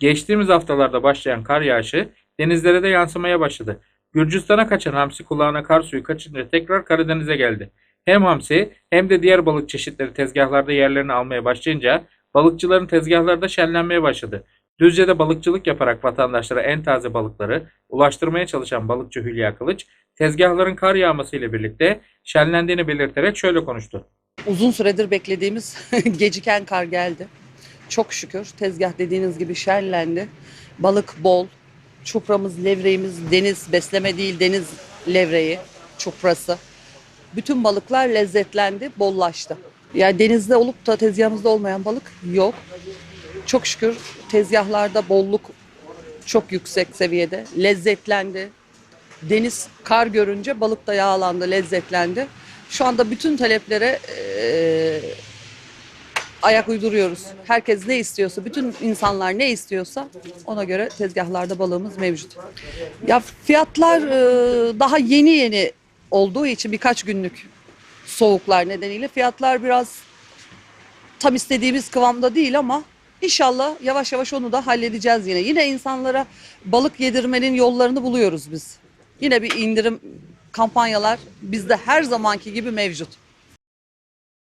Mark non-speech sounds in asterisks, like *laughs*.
Geçtiğimiz haftalarda başlayan kar yağışı denizlere de yansımaya başladı. Gürcistan'a kaçan hamsi kulağına kar suyu kaçınca tekrar Karadeniz'e geldi. Hem hamsi hem de diğer balık çeşitleri tezgahlarda yerlerini almaya başlayınca balıkçıların tezgahları da şenlenmeye başladı. Düzce'de balıkçılık yaparak vatandaşlara en taze balıkları ulaştırmaya çalışan balıkçı Hülya Kılıç, tezgahların kar yağması ile birlikte şenlendiğini belirterek şöyle konuştu. Uzun süredir beklediğimiz *laughs* geciken kar geldi. Çok şükür tezgah dediğiniz gibi şenlendi. Balık bol. Çupramız, levreğimiz deniz besleme değil deniz levreği, çuprası. Bütün balıklar lezzetlendi, bollaştı. Yani denizde olup da tezgahımızda olmayan balık yok. Çok şükür tezgahlarda bolluk çok yüksek seviyede. Lezzetlendi. Deniz kar görünce balık da yağlandı, lezzetlendi. Şu anda bütün taleplere eee, ayak uyduruyoruz. Herkes ne istiyorsa, bütün insanlar ne istiyorsa ona göre tezgahlarda balığımız mevcut. Ya fiyatlar eee, daha yeni yeni olduğu için birkaç günlük soğuklar nedeniyle fiyatlar biraz tam istediğimiz kıvamda değil ama inşallah yavaş yavaş onu da halledeceğiz yine. Yine insanlara balık yedirmenin yollarını buluyoruz biz. Yine bir indirim kampanyalar bizde her zamanki gibi mevcut.